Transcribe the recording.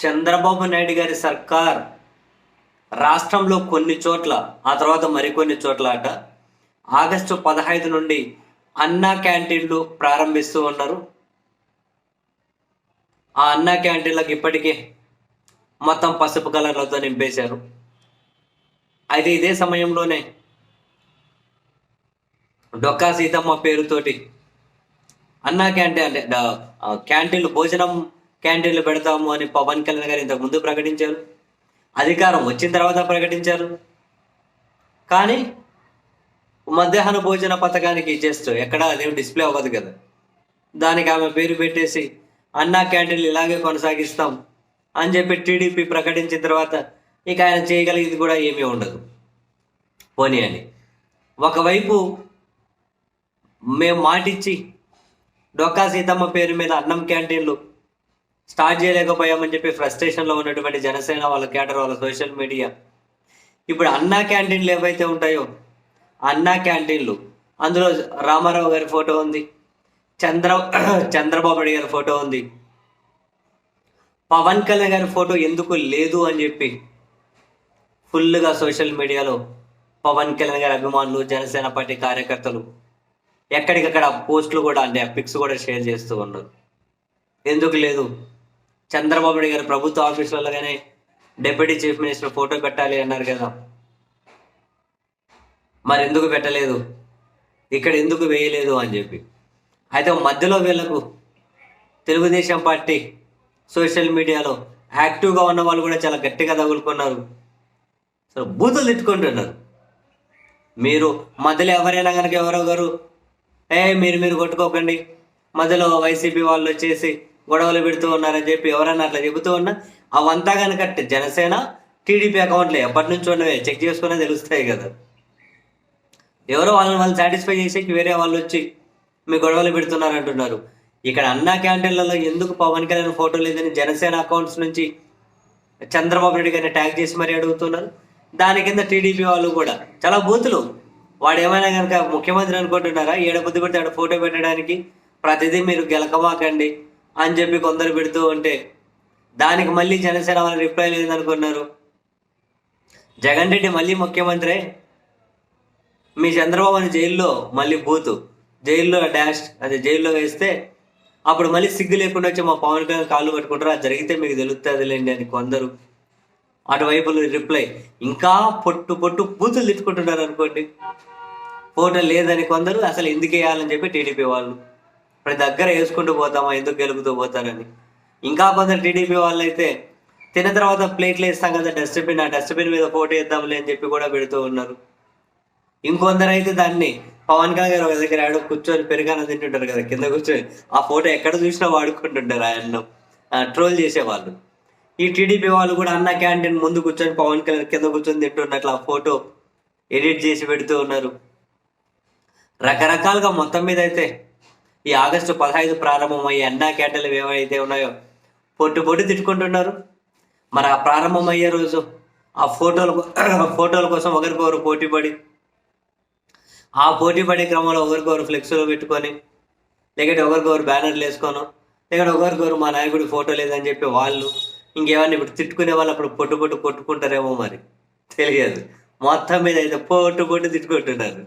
చంద్రబాబు నాయుడు గారి సర్కార్ రాష్ట్రంలో కొన్ని చోట్ల ఆ తర్వాత మరికొన్ని చోట్ల అట ఆగస్టు పదహైదు నుండి అన్నా క్యాంటీన్లు ప్రారంభిస్తూ ఉన్నారు. ఆ అన్నా క్యాంటీన్లకు ఇప్పటికే మొత్తం పసుపు కలర్లతో నింపేశారు. అయితే ఇదే సమయంలోనే డొక్కా సీతమ్మ పేరుతోటి అన్నా క్యాంటీన్ అంటే క్యాంటీన్లు భోజనం క్యాంటీన్లు పెడతాము అని పవన్ కళ్యాణ్ గారు ఇంతకు ముందు ప్రకటించారు. అధికారం వచ్చిన తర్వాత ప్రకటించారు. కానీ మధ్యాహ్న భోజన పథకానికి జస్ట్ ఎక్కడ అదేం డిస్ప్లే అవ్వదు కదా. దానికి ఆమె పేరు పెట్టేసి అన్నా క్యాంటీన్లు ఇలాగే కొనసాగిస్తాం అని చెప్పి టీడీపీ ప్రకటించిన తర్వాత ఇక ఆయన చేయగలిగింది కూడా ఏమీ ఉండదు. పోనీ అని. ఒకవైపు మేము మాటిచ్చి డొక్కా సీతమ్మ పేరు మీద అన్నం క్యాంటీన్లు స్టార్ట్ చేయలేకపోయామని చెప్పి ఫ్రస్ట్రేషన్లో ఉన్నటువంటి జనసేన వాళ్ళ క్యాటర్ వాళ్ళ సోషల్ మీడియా ఇప్పుడు అన్నా క్యాంటీన్లు ఏవైతే ఉంటాయో అన్నా క్యాంటీన్లు అందులో రామారావు గారి ఫోటో ఉంది చంద్ర చంద్రబాబు నాయుడు గారి ఫోటో ఉంది. పవన్ కళ్యాణ్ గారి ఫోటో ఎందుకు లేదు అని చెప్పి ఫుల్గా సోషల్ మీడియాలో పవన్ కళ్యాణ్ గారి అభిమానులు జనసేన పార్టీ కార్యకర్తలు ఎక్కడికక్కడ పోస్టులు కూడా అంటే పిక్స్ కూడా షేర్ చేస్తూ ఉన్నారు. ఎందుకు లేదు? చంద్రబాబు నాయుడు గారు ప్రభుత్వ ఆఫీసులలోగానే డిప్యూటీ చీఫ్ మినిస్టర్ ఫోటో పెట్టాలి అన్నారు కదా. మరి ఎందుకు పెట్టలేదు ఇక్కడ ఎందుకు వేయలేదు అని చెప్పి. అయితే మధ్యలో వీళ్ళకు తెలుగుదేశం పార్టీ సోషల్ మీడియాలో యాక్టివ్గా ఉన్న వాళ్ళు కూడా చాలా గట్టిగా తగులుకున్నారు. సో బూతులు తిట్టుకుంటున్నారు. మీరు మధ్యలో ఎవరైనా కనుక ఎవరో గారు ఏ మీరు మీరు కొట్టుకోకండి. మధ్యలో వైసీపీ వాళ్ళు వచ్చేసి గొడవలు పెడుతూ ఉన్నారని చెప్పి ఎవరన్నా అట్లా చెబుతూ ఉన్నా అవంతా కనుక జనసేన టీడీపీ అకౌంట్లే ఎప్పటి నుంచి ఉన్నవే. చెక్ చేసుకునే తెలుస్తాయి కదా. ఎవరో వాళ్ళని వాళ్ళు సాటిస్ఫై చేసేకి వేరే వాళ్ళు వచ్చి మీ గొడవలు పెడుతున్నారు అంటున్నారు. ఇక్కడ అన్నా క్యాంటీన్లలో ఎందుకు పవన్ కళ్యాణ్ ఫోటో లేదని జనసేన అకౌంట్స్ నుంచి చంద్రబాబు నాయుడు గారిని ట్యాగ్ చేసి మరీ అడుగుతున్నారు. దాని కింద టీడీపీ వాళ్ళు కూడా. చాలా బూతులు. వాడు ఏమైనా కనుక ముఖ్యమంత్రి అనుకుంటున్నారా? ఏడ బుద్ధి పెడితే ఆడ ఫోటో పెట్టడానికి ప్రతిదీ మీరు గెలకమాకండి. అని చెప్పి కొందరు పెడుతూ ఉంటే దానికి మళ్ళీ జనసేన వాళ్ళు రిప్లై లేదనుకున్నారు. జగన్ రెడ్డి మళ్ళీ ముఖ్యమంత్రే. మీ చంద్రబాబుని జైల్లో మళ్ళీ బూతు. జైల్లో డాష్ అదే జైల్లో వేస్తే అప్పుడు మళ్ళీ సిగ్గు లేకుండా వచ్చి మా పవన్ కళ్యాణ్ కాళ్ళు పట్టుకుంటారు? అది జరిగితే మీకు తెలుస్తుందిలేండి అని కొందరు అటువైపు రిప్లై ఇంకా పొట్టు పొట్టు బూతులు తిట్టుకుంటున్నారు అనుకోండి ఫోటో లేదని కొందరు అసలు ఎందుకు వేయాలని చెప్పి టీడీపీ వాళ్ళు ప్రతి దగ్గర వేసుకుంటూ పోతామా? ఎందుకు గెలుపుతూ పోతారని ఇంకా కొందరు టీడీపీ వాళ్ళు అయితే తిన్న తర్వాత ప్లేట్లు వేస్తాం కదా డస్ట్బిన్ ఆ డస్ట్బిన్ మీద ఫోటో వేద్దాంలే అని చెప్పి కూడా పెడుతూ ఉన్నారు. ఇంకొందరు అయితే దాన్ని పవన్ కళ్యాణ్ గారు ఒక దగ్గర ఆడ కూర్చొని పెరుగాన తింటుంటారు కదా కింద కూర్చొని. ఆ ఫోటో ఎక్కడ చూసినా వాడుకుంటుంటారు ఆయన ట్రోల్ చేసేవాళ్ళు. ఈ టీడీపీ వాళ్ళు కూడా అన్న క్యాంటీన్ ముందు కూర్చొని పవన్ కళ్యాణ్ కింద కూర్చొని తింటున్నట్లు ఆ ఫోటో ఎడిట్ చేసి పెడుతూ ఉన్నారు. రకరకాలుగా మొత్తం మీద అయితే ఈ ఆగస్టు పదహైదు ప్రారంభమయ్యే అన్నా క్యాంటీన్లు ఏవైతే ఉన్నాయో పొట్టు పొట్టు తిట్టుకుంటున్నారు. మరి ఆ ప్రారంభమయ్యే రోజు ఆ ఫోటోల ఫోటోల కోసం ఒకరికొకరు పోటీ పడి ఆ పోటీ పడే క్రమంలో ఒకరికొకరు ఫ్లెక్స్లో పెట్టుకొని లేకపోతే ఒకరికొకరు బ్యానర్లు వేసుకోను లేకపోతే ఒకరికొకరు మా నాయకుడి ఫోటో లేదని చెప్పి వాళ్ళు ఇంకేమన్నా ఇప్పుడు తిట్టుకునే వాళ్ళు అప్పుడు పొట్టు పొట్టు కొట్టుకుంటారేమో మరి. తెలియదు. మొత్తం మీద అయితే పొట్టు పొట్టు తిట్టుకుంటున్నారు.